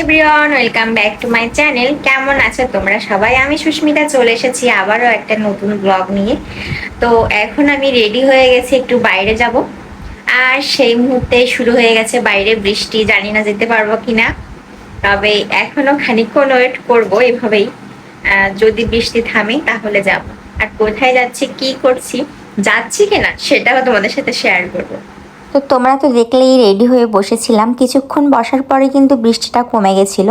Everyone welcome back to my channel কেমন আছো তোমরা সবাই? আমি সুস্মিতা, চলে এসেছি আবারও একটা নতুন ব্লগ নিয়ে। তো এখন আমি রেডি হয়ে গেছি, একটু বাইরে যাব। আর সেই মুহূর্তে শুরু হয়ে গেছে বাইরে বৃষ্টি, জানি না যেতে পারব কিনা। তবে এখনও খানিকক্ষণ ওয়েট করব এভাবেই। যদি বৃষ্টি থামে তাহলে যাব। আর কোথায় যাচ্ছি, কি করছি, যাচ্ছি কিনা সেটাও তোমাদের সাথে শেয়ার করব। তো তোমরা তো দেখলেই রেডি হয়ে বসেছিলাম। কিছুক্ষণ বসার পরে কিন্তু বৃষ্টিটা কমে গেছিল।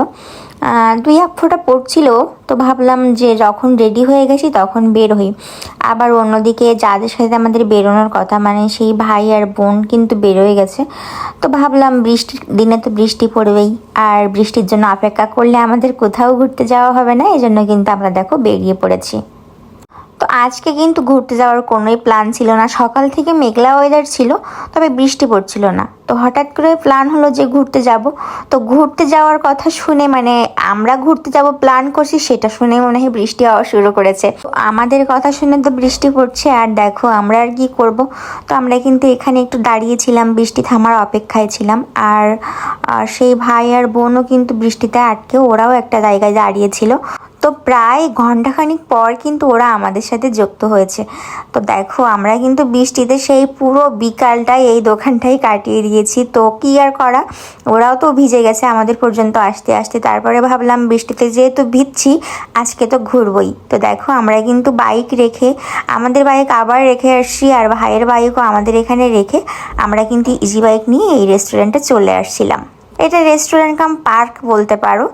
দুই এক ফোঁটা পড়ছিল, তো ভাবলাম যে যখন রেডি হয়ে গেছি তখন বের হই। আবার অন্যদিকে যাদের সাথে আমাদের বেরোনোর কথা মানে সেই ভাই আর বোন কিন্তু বেরোয় গেছে। তো ভাবলাম বৃষ্টির, দিনে তো বৃষ্টি পড়বেই, আর বৃষ্টির জন্য অপেক্ষা করলে আমাদের কোথাও ঘুরতে যাওয়া হবে না এই জন্য কিন্তু আমরা দেখো বেরিয়ে পড়েছি। তো আজকে কিন্তু ঘুরতে যাওয়ার কোনোই প্ল্যান ছিল না। সকাল থেকে মেঘলা ওয়েদার ছিল, তবে বৃষ্টি পড়ছিল না। তো হঠাৎ করে প্ল্যান হলো যে ঘুরতে যাব। তো ঘুরতে যাওয়ার কথা শুনে মানে আমরা ঘুরতে যাব প্ল্যান করছি, সেটা শুনে মনে হয় বৃষ্টি হওয়া শুরু করেছে। তো আমাদের কথা শুনে তো বৃষ্টি পড়ছে, আর দেখো আমরা আর কি করব। তো আমরা কিন্তু এখানে একটু দাঁড়িয়েছিলাম, বৃষ্টি থামার অপেক্ষায় ছিলাম। আর সেই ভাই আর বোনও কিন্তু বৃষ্টিতে আটকে, ওরাও একটা জায়গায় দাঁড়িয়েছিল। তো প্রায় ঘন্টাখানিক পর কিন্তু ওরা আমাদের সাথে যুক্ত হয়েছে। তো দেখো, আমরা কিন্তু বৃষ্টিতে সেই পুরো বিকালটাই এই দোকানটাই কাটিয়ে দিয়েছি। তো কি আর করা? ওরাও তো ভিজে গেছে আমাদের পর্যন্ত আসতে আসতে। তারপরে ভাবলাম বৃষ্টিতে যেহেতু ভিজছি, আজকে তো ঘুরবই। তো দেখো, আমরা কিন্তু বাইক রেখে, আমাদের বাইক আবার রেখে আসছি আর ভাইয়ের বাইকও আমাদের এখানে রেখে আমরা কিন্তু ইজি বাইক নিয়ে এই রেস্টুরেন্টে চলে আসছিলাম। এটা রেস্টুরেন্ট কাম পার্ক বলতে পারো।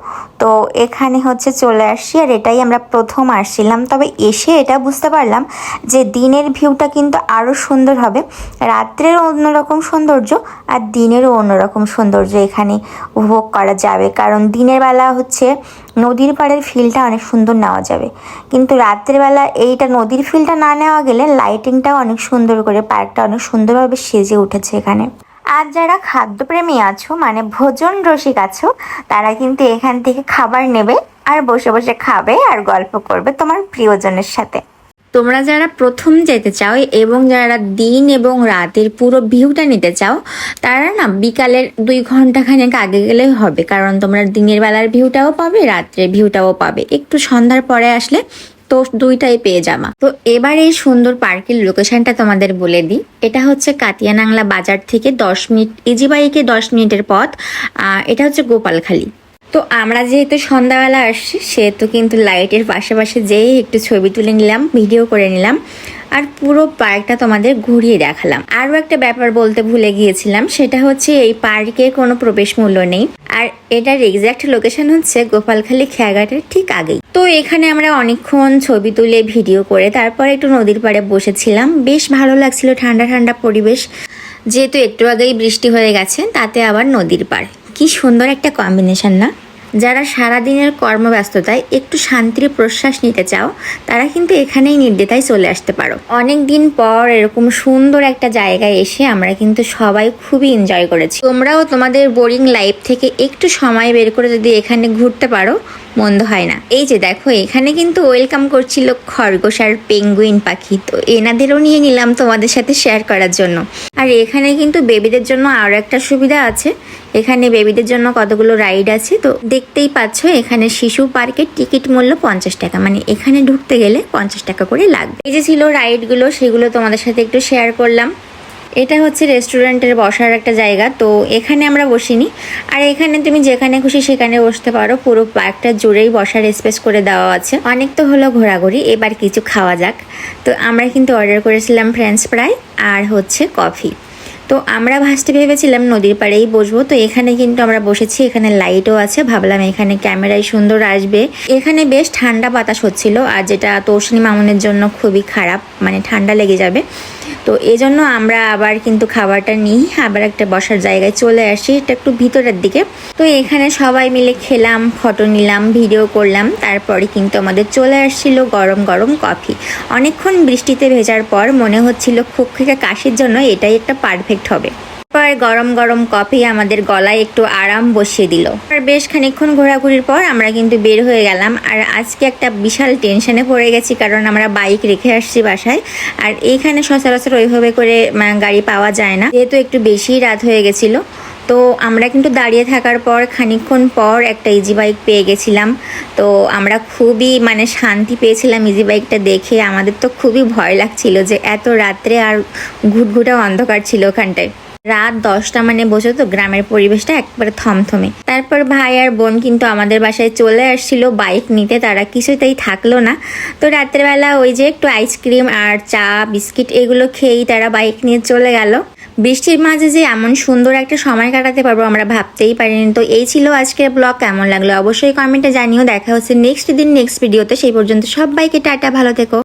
তো এখানে হচ্ছে চলে আসছি আর এটাই আমরা প্রথম আসছিলাম। তবে এসে এটা বুঝতে পারলাম যে দিনের ভিউটা কিন্তু আরও সুন্দর হবে। রাত্রের অন্যরকম সৌন্দর্য আর দিনেরও অন্যরকম সৌন্দর্য এখানে উপভোগ করা যাবে। কারণ দিনের বেলা হচ্ছে নদীর পাড়ের ফিলটা অনেক সুন্দর নেওয়া যাবে। কিন্তু রাত্রেবেলা এইটা নদীর ফিলটা না নেওয়া গেলে লাইটিংটাও অনেক সুন্দর করে পার্কটা অনেক সুন্দরভাবে সেজে উঠেছে এখানে। আর যারা খাদ্যপ্রেমী আছো মানে ভোজন রসিক আছো, তারা কিন্তু এখান থেকে খাবার নেবে আর বসে বসে খাবে আর গল্প করবে তোমার প্রিয়জনের সাথে। তোমরা যারা প্রথম যেতে চাও এবং যারা দিন এবং রাতের পুরো ভিউটা নিতে চাও, তারা না বিকালের দুই ঘণ্টা খানেক আগে গেলেই হবে। কারণ তোমরা দিনের বেলার ভিউটাও পাবে, রাত্রের ভিউটাও পাবে। একটু সন্ধ্যার পরে আসলে তো দুইটাই পেয়ে যাবা। তো এবার এই সুন্দর পার্কের লোকেশনটা তোমাদের বলে দিই। এটা হচ্ছে কাতিয়ানাংলা বাজার থেকে দশ মিনিট, ইজিবাইকে দশ মিনিটের পথ। এটা হচ্ছে গোপালখালী। তো আমরা যেহেতু সন্ধ্যাবেলা আসছি, সেহেতু কিন্তু লাইটের পাশে পাশে যেয়ে একটু ছবি তুলে নিলাম, ভিডিও করে নিলাম, আর পুরো পার্কটা তোমাদের ঘুরিয়ে দেখালাম। আরও একটা ব্যাপার বলতে ভুলে গিয়েছিলাম, সেটা হচ্ছে এই পার্কে কোনো প্রবেশ মূল্য নেই, আর এটার এক্সাক্ট লোকেশন হচ্ছে গোপালখালী খেয়াঘাটের ঠিক আগেই। তো এখানে আমরা অনেকক্ষণ ছবি তুলে, ভিডিও করে তারপর একটু নদীর পাড়ে বসেছিলাম। বেশ ভালো লাগছিল ঠান্ডা ঠান্ডা পরিবেশ, যেহেতু একটু আগেই বৃষ্টি হয়ে গেছে, তাতে আবার নদীর পাড়। কি সুন্দর একটা কম্বিনেশন না? যারা সারাদিনের কর্মব্যস্ততায় একটু শান্তির প্রশ্বাস নিতে চাও, তারা কিন্তু এখানেই নির্দ্বিধায় চলে আসতে পারো। অনেক দিন পর এরকম সুন্দর একটা জায়গায় এসে আমরা কিন্তু সবাই খুবই এনজয় করেছি। তোমরাও তোমাদের বোরিং লাইফ থেকে একটু সময় বের করে যদি এখানে ঘুরতে পারো মন্দ হয় না। এই যে দেখো, এখানে কিন্তু ওয়েলকাম করছিল খরগোশ আর পেঙ্গুইন পাখি। তো এনাদেরও নিয়ে নিলাম তোমাদের সাথে শেয়ার করার জন্য। আর এখানে কিন্তু বেবিদের জন্য আরও একটা সুবিধা আছে। এখানে বেবিদের জন্য কতগুলো রাইড আছে? তো দেখতেই পাচ্ছ, এখানে শিশু পার্কের টিকিট মূল্য পঞ্চাশ টাকা। মানে এখানে ঢুকতে গেলে পঞ্চাশ টাকা করে লাগবে। এই যে ছিল রাইডগুলো সেগুলো তোমাদের সাথে একটু শেয়ার করলাম। এটা হচ্ছে রেস্টুরেন্টের বসার একটা জায়গা, তো এখানে আমরা বসিনি। আর এখানে তুমি যেখানে খুশি সেখানে বসতে পারো। পুরো পার্কটা জুড়েই বসার স্পেস করে দেওয়া আছে। অনেক তো হলো ঘোরাঘুরি, এবার কিছু খাওয়া যাক। তো আমরা কিন্তু অর্ডার করেছিলাম ফ্রেঞ্চ ফ্রাই আর হচ্ছে কফি তো আমরা ভাসতে ভেবেছিলাম নদীর পাড়েই বসবো, তো এখানে কিন্তু আমরা বসেছি, এখানে লাইটও আছে। ভাবলাম এখানে ক্যামেরায় সুন্দর আসবে। এখানে বেশ ঠান্ডা বাতাস হচ্ছিল, আর যেটা তৌসিনী মামুনের জন্য খুবই খারাপ মানে ঠান্ডা লেগে যাবে। তো এই জন্য আমরা আবার কিন্তু খাবারটা নিই, আবার একটা বসার জায়গায় চলে আসি, এটা একটু ভিতরের দিকে। তো এখানে সবাই মিলে খেলাম, ফটো নিলাম, ভিডিও করলাম, তারপরে কিন্তু আমাদের চলে আসছিল গরম গরম কফি। অনেকক্ষণ বৃষ্টিতে ভেজার পর মনে হচ্ছিল খুব থেকে কাশির জন্য এটাই একটা পারফেক্ট হবে। পর গরম গরম কফি আমাদের গলায় একটু আরাম বসিয়ে দিল। আর বেশ খানিকক্ষণ ঘোরাঘুরির পর আমরা কিন্তু বের হয়ে গেলাম। আর আজকে একটা বিশাল টেনশনে পড়ে গেছি কারণ আমরা বাইক রেখে আসছি বাসায়। আর এইখানে সচরাচর ওইভাবে করে গাড়ি পাওয়া যায় না। যেহেতু একটু বেশি রাত হয়ে গেছিল। তো আমরা কিন্তু দাঁড়িয়ে থাকার পর খানিকক্ষণ পর একটা ইজি বাইক পেয়ে গেছিলাম। তো আমরা খুবই মানে শান্তি পেয়েছিলাম ইজি বাইকটা দেখে। আমাদের তো খুবই ভয় লাগছিল যে এত রাত্রে আর ঘুটঘুটা অন্ধকার ছিল ওখানটায়। রাত দশটা মানে বোঝো তো গ্রামের পরিবেশটা একবারে থমথমে। তারপর ভাই আর বোন কিন্তু আমাদের বাসায় চলে আসছিল বাইক নিতে, তারা কিছুতেই থাকল না। তো রাত্রেবেলা ওই যে একটু আইসক্রিম আর চা, বিস্কিট এগুলো খেয়েই তারা বাইক নিয়ে চলে গেল। বৃষ্টির মাঝে যে এমন সুন্দর একটা সময় কাটাতে পারব আমরা ভাবতেই পারিনি। তো এই ছিল আজকের ব্লগ, কেমন লাগল অবশ্যই কমেন্টে জানিও। দেখা হচ্ছে নেক্সট দিন নেক্সট ভিডিওতে সেই পর্যন্ত সব সবাইকে টাটা, ভালো থেকো।